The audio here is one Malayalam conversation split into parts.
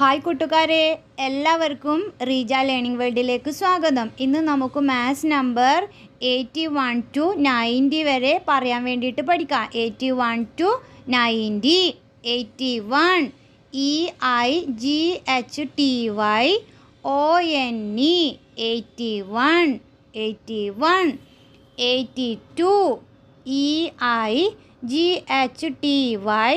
ഹായ് കൂട്ടുകാരെ എല്ലാവർക്കും റീജ ലേണിംഗ് വേൾഡിലേക്ക് സ്വാഗതം ഇന്ന് നമുക്ക് maths number eighty one two ninety വരെ പറയാൻ വേണ്ടിയിട്ട് പഠിക്കാം eighty one two ninety eighty one E I G H T Y O N E eighty one eighty one eighty two E I G H T Y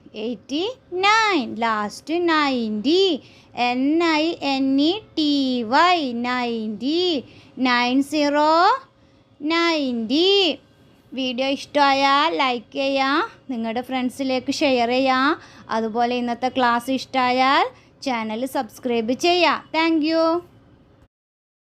eighty nine last ninety N I N E T Y ninety nine zero ninety video ഇഷ്ടമായാൽ ലൈക്ക് ചെയ്യാം നിങ്ങളുടെ ഫ്രണ്ട്സിലേക്ക് ഷെയർ ചെയ്യാം അതുപോലെ ഇന്നത്തെ ക്ലാസ് ഇഷ്ടമായാൽ ചാനൽ സബ്സ്ക്രൈബ് ചെയ്യാം താങ്ക്